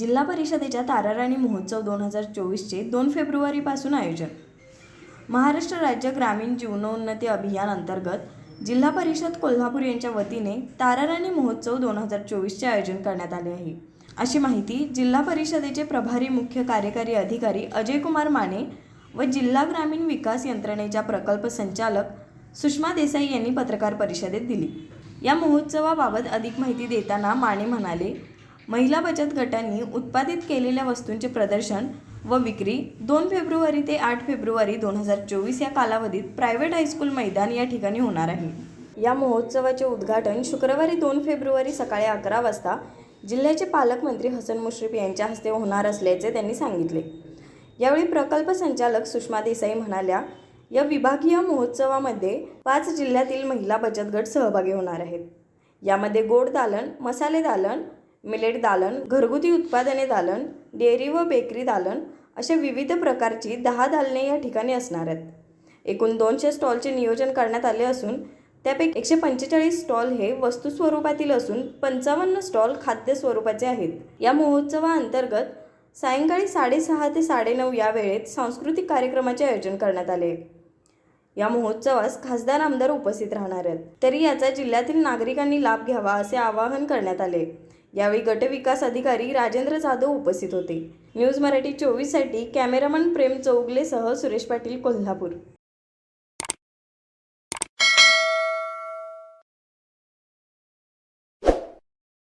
जिल्हा परिषदेच्या ताराराणी महोत्सव दोन हजार चोवीसचे दोन फेब्रुवारीपासून आयोजन. महाराष्ट्र राज्य ग्रामीण जीवनोन्नती अभियान अंतर्गत जिल्हा परिषद कोल्हापूर यांच्या वतीने ताराराणी महोत्सव दोन हजार चोवीसचे आयोजन करण्यात आले आहे. अशी माहिती जिल्हा परिषदेचे प्रभारी मुख्य कार्यकारी अधिकारी अजय कुमार माने व जिल्हा ग्रामीण विकास यंत्रणेच्या प्रकल्प संचालक सुषमा देसाई यांनी पत्रकार परिषदेत दिली. या महोत्सवाबाबत अधिक माहिती देताना माने म्हणाले महिला बचत गटांनी उत्पादित केलेल्या वस्तूंचे प्रदर्शन व विक्री दोन फेब्रुवारी ते आठ फेब्रुवारी दोन हजार चोवीस या कालावधीत प्रायव्हेट हायस्कूल मैदान या ठिकाणी होणार आहे. या महोत्सवाचे उद्घाटन शुक्रवारी दोन फेब्रुवारी सकाळी अकरा वाजता जिल्ह्याचे पालकमंत्री हसन मुश्रीफ यांच्या हस्ते होणार असल्याचे त्यांनी सांगितले. यावेळी प्रकल्प संचालक सुषमा देसाई म्हणाल्या या विभागीय महोत्सवामध्ये पाच जिल्ह्यातील महिला बचत गट सहभागी होणार आहेत. यामध्ये गोड दालन मसाले दालन मिलेट दालन घरगुती उत्पादने दालन डेअरी व बेकरी दालन अशा विविध प्रकारची दहा दालने या ठिकाणी असणार आहेत. एकूण दोनशे स्टॉलचे नियोजन करण्यात आले असून त्यापैकी एकशे पंचेचाळीस स्टॉल हे वस्तू स्वरूपातील असून पंचावन्न स्टॉल खाद्य स्वरूपाचे आहेत. या महोत्सवाअंतर्गत सायंकाळी साडेसहा ते साडेनऊ या वेळेत सांस्कृतिक कार्यक्रमाचे आयोजन करण्यात आले. या महोत्सवास खासदार आमदार उपस्थित राहणार आहेत. तरी याचा जिल्ह्यातील नागरिकांनी लाभ घ्यावा असे आवाहन करण्यात आले. यावेळी गटविकास अधिकारी राजेंद्र जाधव उपस्थित होते. न्यूज मराठी चोवीससाठी कॅमेरामन प्रेम चौगलेसह सुरेश पाटील कोल्हापूर.